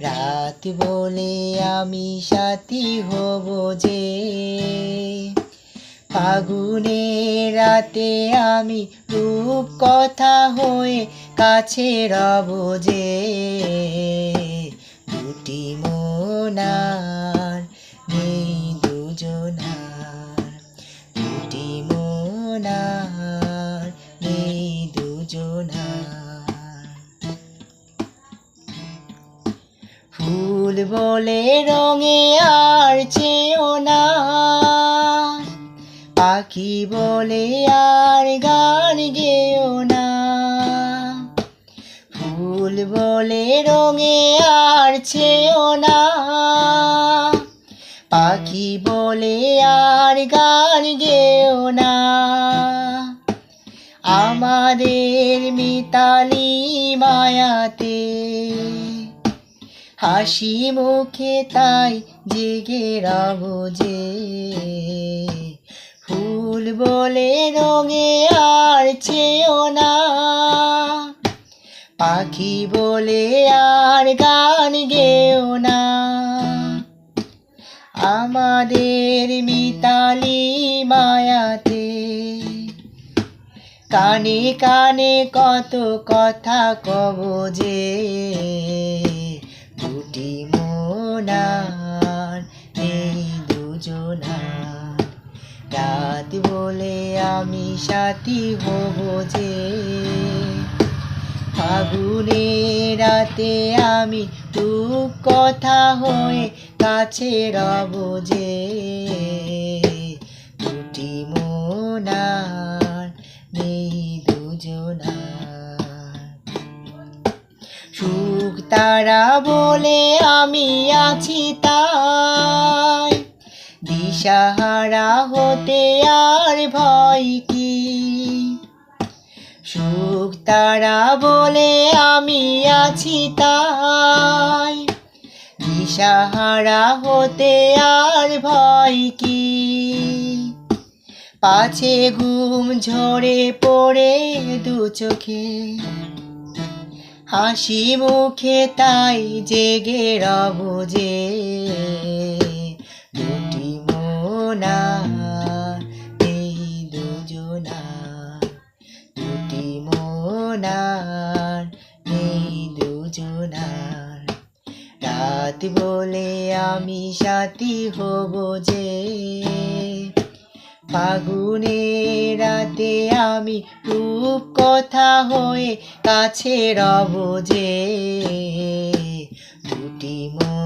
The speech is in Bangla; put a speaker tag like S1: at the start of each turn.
S1: রাত বলে আমি সাথী হব যে। ফাগুনে রাতে আমি রূপ কথা হয়ে কাছে রব যে। দুটি মোনার ফুল বলে রঙে আর চেও না। পাখি বলে আর গান গেও না। ফুল বলে রঙে আর চেও না। পাখি বলে আর গান গেও না। আমাদের মিতালি মায়াতে হাসি মুখে তাই জেগে রব যে। ফুল বলে রঙে আর চেও না। পাখি বলে আর গান গেও না। আমাদের মিতালি মায়াতে কানে কানে কত কথা কব যে। রাত বলে আমি সাথী হব যে। ফাগুনে রাতে আমি টুক কথা হয়ে কাছে রব যে। দুটি মোনার, নেই দুজনার। সুখ তারা বলে আমি আছি তাই দিশাহারা হতে আর ভয় কি? সুখ তারা বলে আমি আছি তাই। দিশাহারা হতে আর ভয় কি? পাছে ঘুম ঝরে পড়ে দু চোখে। হাসি মুখে তাই জেগে রব যে। মোনার এই দুজনার। রাত বলে আমি সাথী হব যে, ফাগুনে রাতে আমি রূপ কথা হয়ে কাছে রব যে। দুটি মোনা